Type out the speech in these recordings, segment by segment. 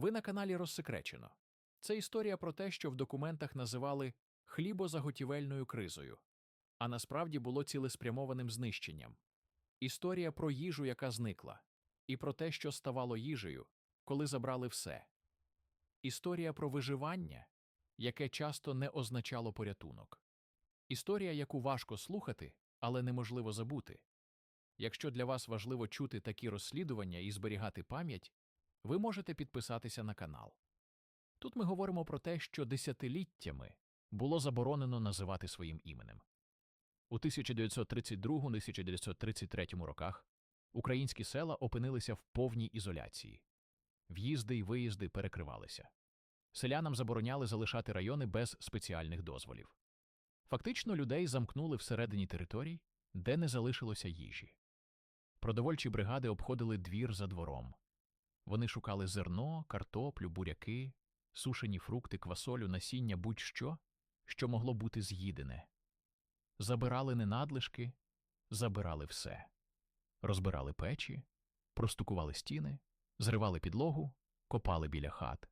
Ви на каналі Розсекречено. Це історія про те, що в документах називали хлібозаготівельною кризою, а насправді було цілеспрямованим знищенням. Історія про їжу, яка зникла, і про те, що ставало їжею, коли забрали все. Історія про виживання, яке часто не означало порятунок. Історія, яку важко слухати, але неможливо забути. Якщо для вас важливо чути такі розслідування і зберігати пам'ять, ви можете підписатися на канал. Тут ми говоримо про те, що десятиліттями було заборонено називати своїм іменем. У 1932-1933 роках українські села опинилися в повній ізоляції. В'їзди й виїзди перекривалися. Селянам забороняли залишати райони без спеціальних дозволів. Фактично людей замкнули всередині територій, де не залишилося їжі. Продовольчі бригади обходили двір за двором. Вони шукали зерно, картоплю, буряки, сушені фрукти, квасолю, насіння, будь-що, що могло бути з'їдене. Забирали не надлишки, забирали все. Розбирали печі, простукували стіни, зривали підлогу, копали біля хат.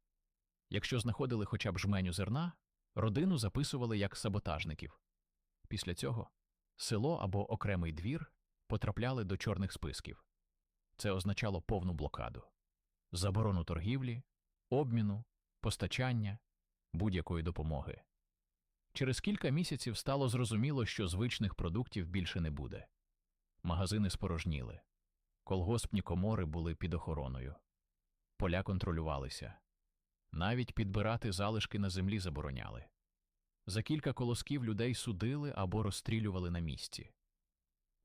Якщо знаходили хоча б жменю зерна, родину записували як саботажників. Після цього село або окремий двір потрапляли до чорних списків. Це означало повну блокаду, заборону торгівлі, обміну, постачання, будь-якої допомоги. Через кілька місяців стало зрозуміло, що звичних продуктів більше не буде. Магазини спорожніли, колгоспні комори були під охороною, поля контролювалися, навіть підбирати залишки на землі забороняли. За кілька колосків людей судили або розстрілювали на місці.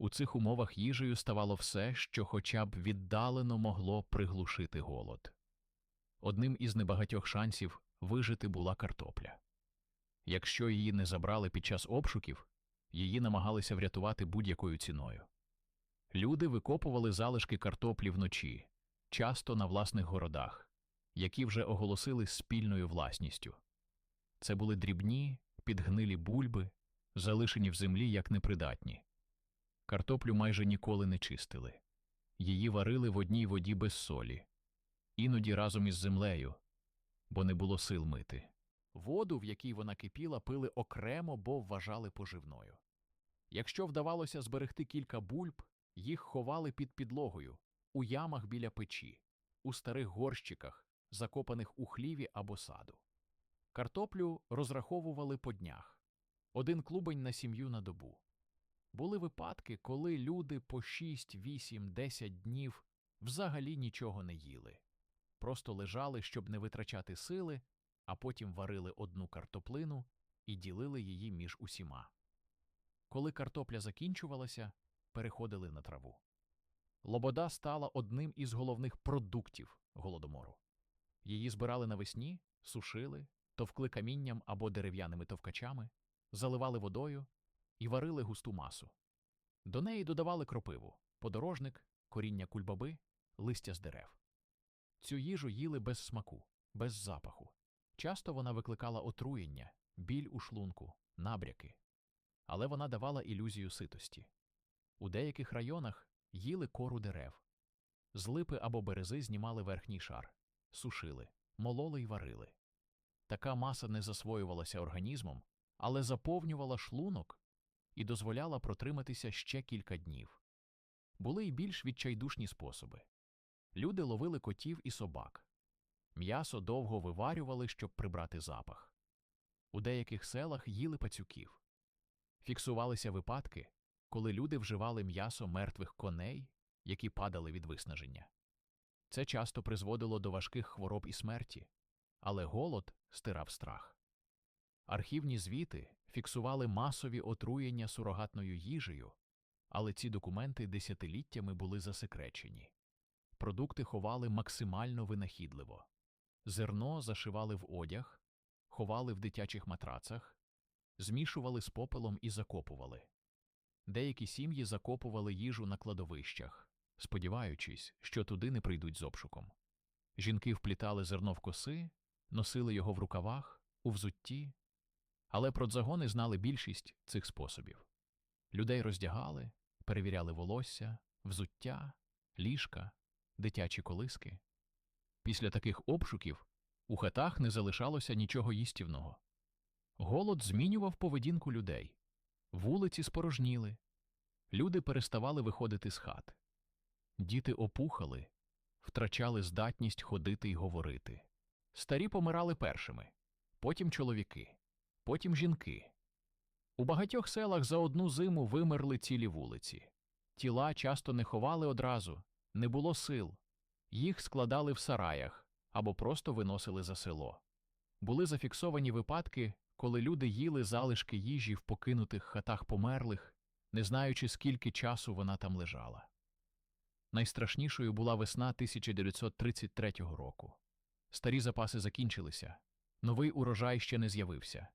У цих умовах їжею ставало все, що хоча б віддалено могло приглушити голод. Одним із небагатьох шансів вижити була картопля. Якщо її не забрали під час обшуків, її намагалися врятувати будь-якою ціною. Люди викопували залишки картоплі вночі, часто на власних городах, які вже оголосили спільною власністю. Це були дрібні, підгнилі бульби, залишені в землі як непридатні. Картоплю майже ніколи не чистили. Її варили в одній воді без солі, іноді разом із землею, бо не було сил мити. Воду, в якій вона кипіла, пили окремо, бо вважали поживною. Якщо вдавалося зберегти кілька бульб, їх ховали під підлогою, у ямах біля печі, у старих горщиках, закопаних у хліві або саду. Картоплю розраховували по днях один клубень на сім'ю на добу. Були випадки, коли люди по 6, 8, 10 днів взагалі нічого не їли, просто лежали, щоб не витрачати сили, а потім варили одну картоплину і ділили її між усіма. Коли картопля закінчувалася, переходили на траву. Лобода стала одним із головних продуктів голодомору. Її збирали навесні, сушили, товкли камінням або дерев'яними товкачами, заливали водою і варили густу масу. До неї додавали кропиву, подорожник, коріння кульбаби, листя з дерев. Цю їжу їли без смаку, без запаху. Часто вона викликала отруєння, біль у шлунку, набряки, але вона давала ілюзію ситості. У деяких районах їли кору дерев, з липи або берези знімали верхній шар, сушили, мололи й варили. Така маса не засвоювалася організмом, але заповнювала шлунок і дозволяла протриматися ще кілька днів. Були й більш відчайдушні способи. Люди ловили котів і собак. М'ясо довго виварювали, щоб прибрати запах. У деяких селах їли пацюків. Фіксувалися випадки, коли люди вживали м'ясо мертвих коней, які падали від виснаження. Це часто призводило до важких хвороб і смерті, але голод стирав страх. Архівні звіти фіксували масові отруєння сурогатною їжею, але ці документи десятиліттями були засекречені. Продукти ховали максимально винахідливо. Зерно зашивали в одяг, ховали в дитячих матрацах, змішували з попелом і закопували. Деякі сім'ї закопували їжу на кладовищах, сподіваючись, що туди не прийдуть з обшуком. Жінки вплітали зерно в коси, носили його в рукавах, у взутті, але продзагони знали більшість цих способів. Людей роздягали, перевіряли волосся, взуття, ліжка, дитячі колиски. Після таких обшуків у хатах не залишалося нічого їстівного. Голод змінював поведінку людей. Вулиці спорожніли. Люди переставали виходити з хат. Діти опухали, втрачали здатність ходити й говорити. Старі помирали першими, потім чоловіки, потім жінки. У багатьох селах за одну зиму вимерли цілі вулиці. Тіла часто не ховали одразу, не було сил. Їх складали в сараях або просто виносили за село. Були зафіксовані випадки, коли люди їли залишки їжі в покинутих хатах померлих, не знаючи, скільки часу вона там лежала. Найстрашнішою була весна 1933 року. Старі запаси закінчилися, новий урожай ще не з'явився.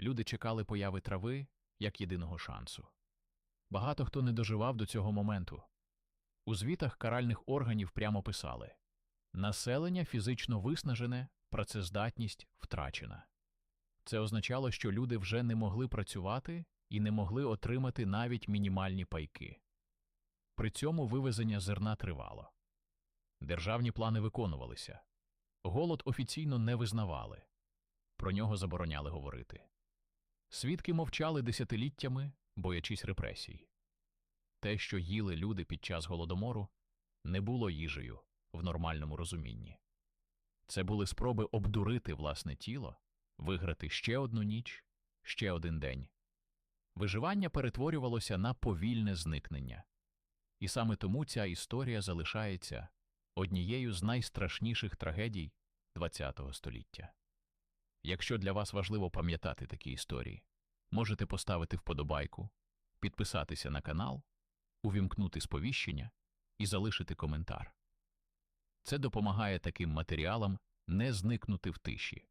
Люди чекали появи трави як єдиного шансу. Багато хто не доживав до цього моменту. У звітах каральних органів прямо писали населення фізично виснажене, працездатність втрачена. Це означало, що люди вже не могли працювати і не могли отримати навіть мінімальні пайки. При цьому вивезення зерна тривало. Державні плани виконувалися. Голод офіційно не визнавали. Про нього забороняли говорити. Свідки мовчали десятиліттями, боячись репресій. Те, що їли люди під час голодомору, не було їжею в нормальному розумінні. Це були спроби обдурити власне тіло, виграти ще одну ніч, ще один день. Виживання перетворювалося на повільне зникнення. І саме тому ця історія залишається однією з найстрашніших трагедій ХХ століття. Якщо для вас важливо пам'ятати такі історії, можете поставити вподобайку, підписатися на канал, увімкнути сповіщення і залишити коментар. Це допомагає таким матеріалам не зникнути в тиші.